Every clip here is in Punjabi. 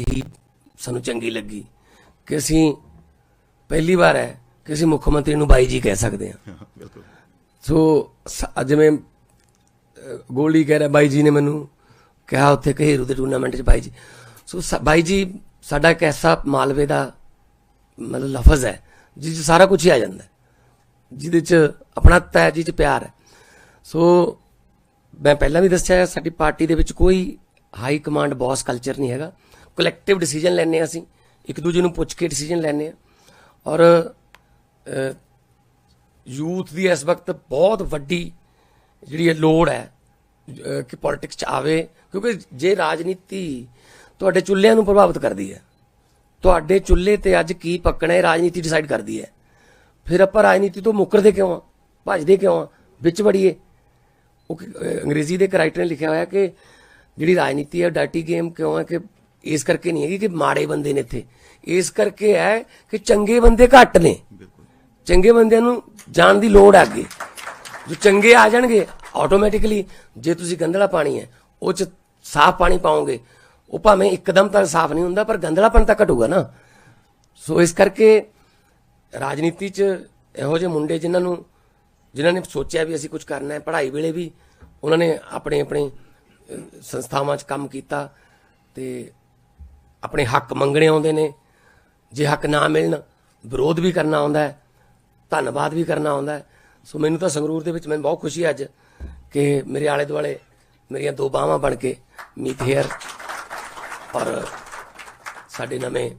ਹੀ ਸਾਨੂੰ ਚੰਗੀ ਲੱਗੀ ਕਿ ਅਸੀਂ ਪਹਿਲੀ ਵਾਰ ਹੈ ਕਿ ਅਸੀਂ ਮੁੱਖ ਮੰਤਰੀ ਨੂੰ ਬਾਈ ਜੀ ਕਹਿ ਸਕਦੇ ਹਾਂ। ਬਿਲਕੁਲ। ਸੋ ਜਿਵੇਂ ਗੋਲਡੀ ਕਹਿ ਰਿਹਾ ਬਾਈ ਜੀ ਨੇ ਮੈਨੂੰ ਕਿਹਾ ਉੱਥੇ ਘੇਰੂ ਦੇ ਟੂਰਨਾਮੈਂਟ 'ਚ ਬਾਈ ਜੀ। ਸੋ ਬਾਈ ਜੀ ਸਾਡਾ ਇੱਕ ਐਸਾ ਮਾਲਵੇ ਦਾ ਮਤਲਬ ਲਫ਼ਜ਼ ਹੈ ਜਿਸ 'ਚ ਸਾਰਾ ਕੁਝ ਹੀ ਆ ਜਾਂਦਾ ਜਿਹਦੇ 'ਚ ਆਪਣਾਤਾ ਹੈ ਜਿਹਦੇ 'ਚ ਪਿਆਰ ਹੈ। ਸੋ ਮੈਂ ਪਹਿਲਾਂ ਵੀ ਦੱਸਿਆ ਸਾਡੀ ਪਾਰਟੀ ਦੇ ਵਿੱਚ ਕੋਈ ਹਾਈ ਕਮਾਂਡ ਬੌਸ ਕਲਚਰ ਨਹੀਂ ਹੈਗਾ। ਕਲੈਕਟਿਵ ਡਿਸੀਜਨ ਲੈਣੇ ਅਸੀਂ, ਇੱਕ ਦੂਜੇ ਨੂੰ ਪੁੱਛ ਕੇ ਡਿਸੀਜਨ ਲੈਣੇ ਆ ਔਰ ਯੂਥ ਦੀ ਇਸ ਵਕਤ ਬਹੁਤ ਵੱਡੀ ਜਿਹੜੀ ਇਹ ਲੋੜ ਹੈ ਕਿ ਪੋਲਿਟਿਕਸ ਚ ਆਵੇ, ਕਿਉਂਕਿ ਜੇ ਰਾਜਨੀਤੀ ਤੁਹਾਡੇ ਚੁੱਲ੍ਹਿਆਂ ਨੂੰ ਪ੍ਰਭਾਵਿਤ ਕਰਦੀ ਹੈ, ਤੁਹਾਡੇ ਚੁੱਲ੍ਹੇ ਤੇ ਅੱਜ ਕੀ ਪੱਕਣਾ ਹੈ, ਰਾਜਨੀਤੀ ਡਿਸਾਈਡ ਕਰਦੀ ਹੈ। ਫਿਰ ਆਪਾਂ ਰਾਜਨੀਤੀ ਤੋਂ ਮੁੱਕਰਦੇ ਕਿਉਂ ਆ ਭੱਜਦੇ ਕਿਉਂ ਆ ਵਿੱਚ ਵੜੀਏ। ਉਹ ਅੰਗਰੇਜ਼ੀ ਦੇ ਇੱਕ ਰਾਈਟਰ ਨੇ ਲਿਖਿਆ ਹੋਇਆ ਕਿ ਜਿਹੜੀ ਰਾਜਨੀਤੀ ਹੈ ਡਾਟੀ ਗੇਮ ਕਿਉਂ ਹੈ ਕਿ ਇਸ ਕਰਕੇ ਨਹੀਂ ਹੈਗੀ ਕਿ ਮਾੜੇ ਬੰਦੇ ਨੇ ਇੱਥੇ। ਇਸ ਕਰਕੇ ਹੈ ਕਿ ਚੰਗੇ ਬੰਦੇ ਘੱਟ ਨੇ। ਚੰਗੇ ਬੰਦਿਆਂ ਨੂੰ ਜਾਣ ਦੀ ਲੋੜ ਹੈ ਅੱਗੇ। ਜੋ ਚੰਗੇ ਆ ਜਾਣਗੇ ਆਟੋਮੈਟਿਕਲੀ ਜੇ ਤੁਸੀਂ ਗੰਦਲਾ ਪਾਣੀ ਹੈ ਉਹ ਚ ਸਾਫ਼ ਪਾਣੀ ਪਾਓਗੇ ਉਹ ਭਾਵੇਂ ਇੱਕਦਮ ਤਾਂ ਸਾਫ਼ ਨਹੀਂ ਹੁੰਦਾ ਪਰ ਗੰਦਲਾਪਣ ਤਾਂ ਘਟੂਗਾ ਨਾ। ਸੋ ਇਸ ਕਰਕੇ ਰਾਜਨੀਤੀ 'ਚ ਇਹੋ ਜਿਹੇ ਮੁੰਡੇ ਜਿਨ੍ਹਾਂ ਨੂੰ ਜਿਨ੍ਹਾਂ ਨੇ ਸੋਚਿਆ ਵੀ ਅਸੀਂ ਕੁਝ ਕਰਨਾ ਹੈ ਪੜ੍ਹਾਈ ਵੇਲੇ ਵੀ ਉਹਨਾਂ ਨੇ ਆਪਣੇ ਆਪਣੇ ਸੰਸਥਾਵਾਂ 'ਚ ਕੰਮ ਕੀਤਾ ਤੇ ਆਪਣੇ ਹੱਕ ਮੰਗਣੇ ਆਉਂਦੇ ਨੇ। ਜੇ ਹੱਕ ਨਾ ਮਿਲਣ, ਵਿਰੋਧ ਵੀ ਕਰਨਾ ਆਉਂਦਾ ਹੈ, ਧੰਨਵਾਦ ਵੀ ਕਰਨਾ ਆਉਂਦਾ ਹੈ। ਸੋ ਮੈਨੂੰ ਤਾਂ ਸੰਗਰੂਰ ਦੇ ਵਿੱਚ ਮੈਨੂੰ ਬਹੁਤ ਖੁਸ਼ੀ ਹੈ ਅੱਜ ਕਿ ਮੇਰੇ ਆਲੇ ਦੁਆਲੇ ਮੇਰੀਆਂ ਦੋ ਬਾਹਾਂ ਬਣ ਕੇ ਮੀਤ ਹੇਅਰ ਔਰ ਸਾਡੇ ਨਵੇਂ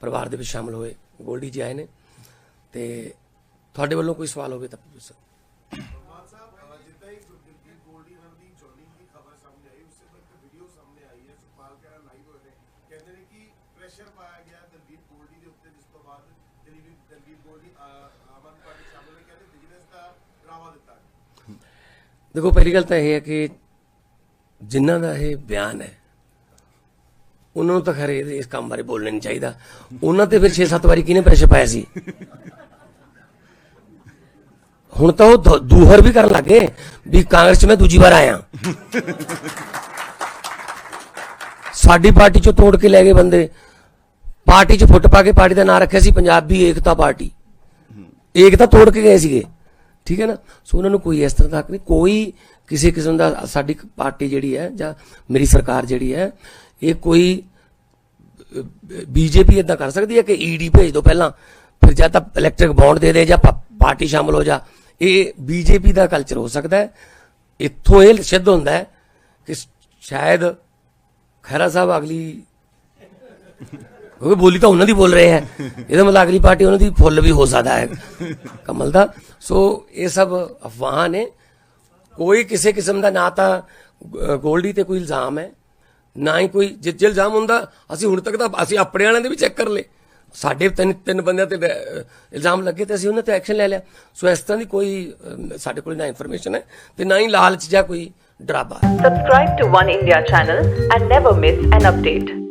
ਪਰਿਵਾਰ ਦੇ ਵਿੱਚ ਸ਼ਾਮਲ ਹੋਏ। ਗੋਲਡੀ ਜੀ ਆਏ ਨੇ ਤੇ ਤੁਹਾਡੇ ਵੱਲੋਂ ਕੋਈ ਸਵਾਲ ਹੋਵੇ ਤਾਂ ਪੁੱਛ। ਸਕੋ ਮਾਨ ਸਾਹਿਬ ਅਹ ਜਿੱਦਾਂ ਹੀ ਗੁਰਦੀਪ ਗੋਲਡੀ ਨਾਲ ਦੀ ਜੋਇਨਿੰਗ ਦੀ ਖਬਰ ਸਾਹਮਣੇ ਆਈ ਉਸ ਤੋਂ ਇੱਕ ਵੀਡੀਓ ਸਾਹਮਣੇ ਆਈ ਹੈ ਸੁਖਪਾਲ ਕਹਿਰਾ ਲਾਈਵ ਹੋਏ ਨੇ ਕਹਿੰਦੇ ਨੇ ਕਿ ਪ੍ਰੈਸ਼ਰ ਪਾਇਆ ਗਿਆ ਦਲਬੀਰ ਗੋਲਡੀ ਦੇ ਉੱਤੇ ਜਿਸ ਤੋਂ ਬਾਅਦ ਦਲਬੀਰ ਦਲਬੀਰ ਗੋਲਡੀ ਅਹ, ਪਾਰਟੀ ਸ਼ਾਮਲ ਹੋਏ ਕਹਿੰਦੇ ਬਿਜ਼ਨਸ ਦਾ ਡਰਾਵਾ ਦਿੱਤਾ। ਦੇਖੋ ਪਹਿਲੀ ਗੱਲ ਤਾਂ ਇਹ ਹੈ ਕਿ ਜਿਨ੍ਹਾਂ ਦਾ ਇਹ ਬਿਆਨ ਹੈ ਉਹਨਾਂ ਨੂੰ ਤਾਂ ਖਰੇ ਇਸ ਕੰਮ ਬਾਰੇ ਬੋਲਣਾ ਨਹੀਂ ਚਾਹੀਦਾ। ਉਹਨਾਂ ਤੇ ਫਿਰ 6-7 ਵਾਰੀ ਕਿਹਨੇ ਪ੍ਰੈਸ਼ਰ ਪਾਇਆ ਸੀ? ਹੁਣ ਤਾਂ ਉਹ ਦੂਹਰ ਵੀ ਕਰਨ ਲੱਗੇ ਵੀ ਕਾਂਗਰਸ 'ਚ ਮੈਂ ਦੂਜੀ ਵਾਰ ਆਇਆ। ਸਾਡੀ ਪਾਰਟੀ 'ਚੋਂ ਤੋੜ ਕੇ ਲੈ ਗਏ ਬੰਦੇ। ਪਾਰਟੀ 'ਚ ਫੁੱਟ ਪਾ ਕੇ ਪਾਰਟੀ ਦਾ ਨਾਂ ਰੱਖਿਆ ਸੀ ਪੰਜਾਬੀ ਏਕਤਾ ਪਾਰਟੀ। ਏਕਤਾ ਤੋੜ ਕੇ ਗਏ ਸੀਗੇ। ਠੀਕ ਹੈ ਨਾ? ਸੋ ਉਹਨਾਂ ਨੂੰ ਕੋਈ ਇਸ ਤਰ੍ਹਾਂ ਦਾ ਹੱਕ ਨਹੀਂ। ਕੋਈ ਕਿਸੇ ਕਿਸਮ ਦਾ ਸਾਡੀ ਪਾਰਟੀ ਜਿਹੜੀ ਹੈ ਜਾਂ ਮੇਰੀ ਸਰਕਾਰ ਜਿਹੜੀ ਹੈ, ਇਹ ਕੋਈ ਬੀਜੇਪੀ ਇਦਾਂ ਕਰ ਸਕਦੀ ਹੈ ਕਿ ਈਡੀ ਭੇਜ ਦਿਓ ਪਹਿਲਾਂ, ਫਿਰ ਜਾਂ ਤਾਂ ਇਲੈਕਟ੍ਰਿਕ ਬੌਂਡ ਦੇ ਦੇ ਜਾਂ ਪਾਰਟੀ ਸ਼ਾਮਲ ਹੋ ਜਾ। ਇਹ ਬੀਜੇਪੀ ਦਾ ਕਲਚਰ ਹੋ ਸਕਦਾ ਹੈ। ਇੱਥੋਂ ਇਹ ਸਿੱਧ ਹੁੰਦਾ ਹੈ ਕਿ ਸ਼ਾਇਦ ਖਹਿਰਾ ਸਾਹਿਬ, ਅਗਲੀ ਕਿਉਂਕਿ ਬੋਲੀ ਤਾਂ ਉਹਨਾਂ ਦੀ ਬੋਲ ਰਹੇ ਹੈ। ਇਹਦਾ ਮਤਲਬ ਅਗਲੀ ਪਾਰਟੀ ਉਹਨਾਂ ਦੀ ਫੁੱਲ ਵੀ ਹੋ ਸਕਦਾ ਹੈ। ਕਮਲ ਦਾ। ਸੋ ਇਹ ਸਭ ਅਫਵਾਹਾਂ ਨੇ। ਕੋਈ ਕਿਸੇ ਕਿਸਮ ਦਾ ਨਾ ਤਾਂ ਗੋਲਡੀ ਤੇ ਕੋਈ ਇਲਜ਼ਾਮ ਹੈ। ਨਾ ਹੀ ਕੋਈ ਜੇ ਜੇ ਇਲਜ਼ਾਮ ਹੁੰਦਾ, ਅਸੀਂ ਹੁਣ ਤੱਕ ਤਾਂ ਅਸੀਂ ਆਪਣੇ ਵਾਲਿਆਂ ਦੇ ਵੀ ਚੈੱਕ ਕਰ ਲਏ। ਸਾਡੇ ਤਿੰਨ ਤਿੰਨ ਬੰਦਿਆਂ ਤੇ ਇਲਜ਼ਾਮ ਲੱਗੇ ਤੇ ਅਸੀਂ ਉਹਨਾਂ ਤੇ ਐਕਸ਼ਨ ਲੈ ਲਿਆ ਸੋ ਇਸ ਤਰ੍ਹਾਂ ਦੀ ਕੋਈ ਸਾਡੇ ਕੋਲ ਨਾ ਇਨਫੋਰਮੇਸ਼ਨ ਹੈ ਤੇ ਨਾ ਹੀ ਲਾਲਚ ਜਾਂ ਕੋਈ ਡਰਾਵਾ ਹੈ Subscribe to One India channel and never miss an.